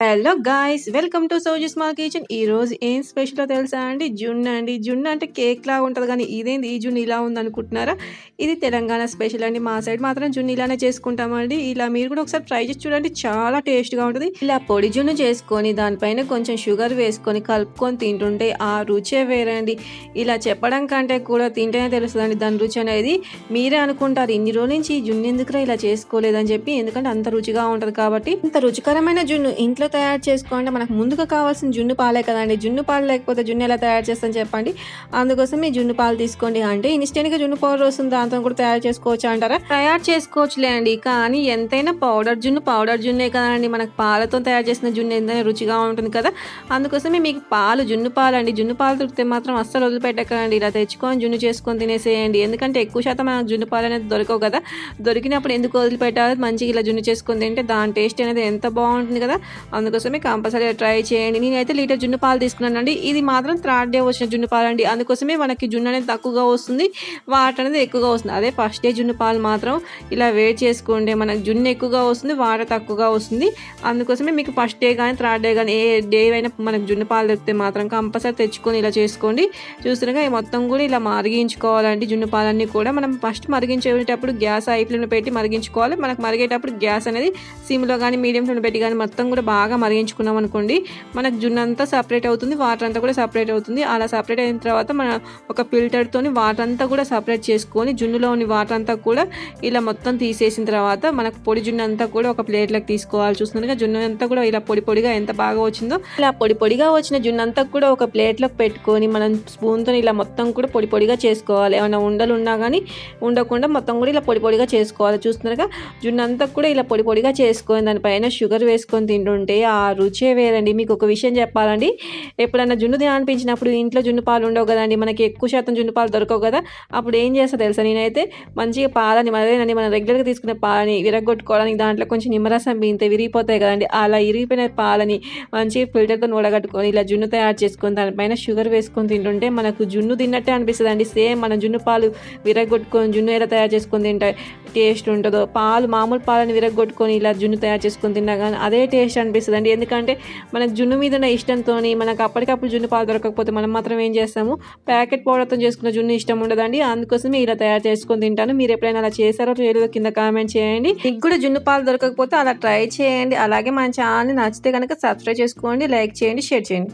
Hello guys welcome to Soji small kitchen ఈ రోజు ఏం స్పెషల్ తెలుసా అండి? జున్ను అండి. జున్ను అంటే కేక్ లాగా ఉంటుంది కానీ ఇదేంది? ఈ జున్ను ఇలా ఉంది అనుకుంటున్నారా ఇది తెలంగాణ స్పెషల్ అండి. మా సైడ్ మాత్రం జున్ను ఇలానే చేసుకుంటామండి ఇలా మీరు కూడా ఒకసారి ట్రై చేసి చూడండి. చాలా టేస్ట్గా ఉంటుంది. ఇలా పొడి జున్ను చేసుకొని దానిపైన కొంచెం షుగర్ వేసుకొని కలుపుకొని తింటుంటే ఆ రుచే వేరండి. ఇలా చెప్పడం కంటే కూడా తింటేనే తెలుస్తుందండి దాని రుచి అనేది. మీరే అనుకుంటారు ఇన్ని రోజుల నుంచి ఈ జున్ను ఎందుకురా ఇలా చేసుకోలేదని చెప్పి. ఎందుకంటే అంత రుచిగా ఉంటుంది కాబట్టి. ఇంత రుచికరమైన జున్ను ఇంట్లో తయారు చేసుకోవాలంటే మనకు ముందుగా కావాల్సిన జున్ను పాలే కదండి. జున్ను పాలు లేకపోతే జున్ను ఎలా తయారు చేస్తాను చెప్పండి. అందుకోసం మీ జున్ను పాలు తీసుకోండి అంటే ఇన్స్టెంట్గా జున్ను పౌడర్ వస్తుంది దాంతో కూడా తయారు చేసుకోవచ్చు అంటారా? తయారు చేసుకోవచ్చులే అండి. కానీ ఎంతైనా పౌడర్ జున్ను పౌడర్ జున్నే కదండి. మనకు పాలతో తయారు చేసిన జున్ను ఎంతైనా రుచిగా ఉంటుంది కదా. అందుకోసమే మీకు పాలు జున్ను పాలు అండి. జున్ను పాలు దొరికితే మాత్రం అస్సలు వదిలిపెట్టకండి. ఇలా తెచ్చుకొని జున్ను చేసుకొని తినేసేయండి. ఎందుకంటే ఎక్కువ శాతం మనకు జున్ను పాలు అనేది దొరకవు కదా. దొరికినప్పుడు ఎందుకు వదిలిపెట్టాలి? మంచిగా ఇలా జున్ను చేసుకొని తింటే దాని టేస్ట్ అనేది ఎంత బాగుంటుంది కదా. అందుకోసమే కంపల్సరీ ట్రై చేయండి. నేనైతే లీటర్ జున్ను పాలు తీసుకున్నానండి. ఇది మాత్రం థర్డ్ డే వచ్చిన జున్ను పాలు అండి అందుకోసమే మనకి జున్ను అనేది తక్కువగా వస్తుంది. వాటర్ అనేది ఎక్కువగా వస్తుంది. అదే ఫస్ట్ డే జున్ను పాలు మాత్రం ఇలా వేట్ చేసుకోండి మనకు జున్ను ఎక్కువగా వస్తుంది వాటర్ తక్కువగా వస్తుంది. అందుకోసమే మీకు ఫస్ట్ డే కానీ థర్డ్ డే కానీ ఏ డే అయినా మనకు జున్ను పాలు దొరికితే మాత్రం కంపల్సరీ తెచ్చుకొని ఇలా చేసుకోండి. చూస్తున్నాగా మొత్తం కూడా ఇలా మరిగించుకోవాలండి జున్ను పాలన్నీ కూడా. మనం ఫస్ట్ మరిగించేటప్పుడు గ్యాస్ ఐట్లను పెట్టి మరిగించుకోవాలి. మనకు మరిగేటప్పుడు గ్యాస్ అనేది సిమ్లో కానీ మీడియం ఫ్లేమ్లో పెట్టి కానీ మొత్తం కూడా బాగా మరిగించుకున్నాం అనుకోండి మనకు జున్ను అంతా సపరేట్ అవుతుంది వాటర్ అంతా కూడా సపరేట్ అవుతుంది. అలా సపరేట్ అయిన తర్వాత మన ఒక ఫిల్టర్తోని వాటర్ అంతా కూడా సపరేట్ చేసుకొని జున్నులోని వాటర్ అంతా కూడా ఇలా మొత్తం తీసేసిన తర్వాత మనకు పొడి జున్ను అంతా కూడా ఒక ప్లేట్లోకి తీసుకోవాలి. చూస్తున్నారుగా జున్ను అంతా కూడా ఇలా పొడి పొడిగా ఎంత బాగా వచ్చిందో. ఇలా పొడి పొడిగా వచ్చిన జున్ను అంతా కూడా ఒక ప్లేట్లోకి పెట్టుకొని మనం స్పూన్తో ఇలా మొత్తం కూడా పొడి పొడిగా చేసుకోవాలి. ఏమైనా ఉండలు ఉన్నా కానీ ఉండకుండా మొత్తం కూడా ఇలా పొడి పొడిగా చేసుకోవాలి. చూస్తున్నారుగా జున్ను అంతా కూడా ఇలా పొడి పొడిగా చేసుకొని దానిపైన షుగర్ వేసుకొని తింటుంటే ఆ రుచే వేరండి. మీకు ఒక విషయం చెప్పాలండి. ఎప్పుడైనా జున్ను తినాలనిపించినప్పుడు ఇంట్లో జున్ను పాలు ఉండవు కదండి. మనకి ఎక్కువ శాతం జున్ను పాలు దొరకవు కదా. అప్పుడు ఏం చేస్తా తెలుసా? నేనైతే మంచిగా పాలని అదేనండి మనం రెగ్యులర్గా తీసుకునే పాలని విరగొట్టుకోవడానికి దాంట్లో కొంచెం నిమ్మరసం బీంతే విరిగిపోతాయి కదండి. అలా ఇరిగిపోయిన పాలని మంచిగా ఫిల్టర్తో నూడగట్టుకొని ఇలా జున్ను తయారు చేసుకొని దానిపైన షుగర్ వేసుకొని తింటుంటే మనకు జున్ను తిన్నట్టే అనిపిస్తుంది అండి సేమ్ మన జున్ను పాలు విరగొట్టుకొని జున్ను ఎలా తయారు చేసుకొని తింటాయి టేస్ట్ ఉంటుందో పాలు మామూలు పాలని విరగొట్టుకొని ఇలా జున్ను తయారు చేసుకొని తిన్నా కానీ అదే టేస్ట్ అనిపిస్తుంది. అండి ఎందుకంటే మనకు జున్ను మీద ఉన్న ఇష్టంతో మనకు అప్పటికప్పుడు జున్ను పాలు దొరకకపోతే మనం మాత్రం ఏం చేస్తాము? ప్యాకెట్ పౌడర్తో చేసుకున్న జున్ను ఇష్టం ఉండదండి. అందుకోసమే ఇలా తయారు చేసుకొని తింటాను. మీరు ఎప్పుడైనా అలా చేశారో లేదో కింద కామెంట్ చేయండి. మీకు కూడా జున్ను పాలు దొరకకపోతే అలా ట్రై చేయండి. అలాగే మన ఛానల్ని నచ్చితే కనుక సబ్స్క్రైబ్ చేసుకోండి లైక్ చేయండి షేర్ చేయండి.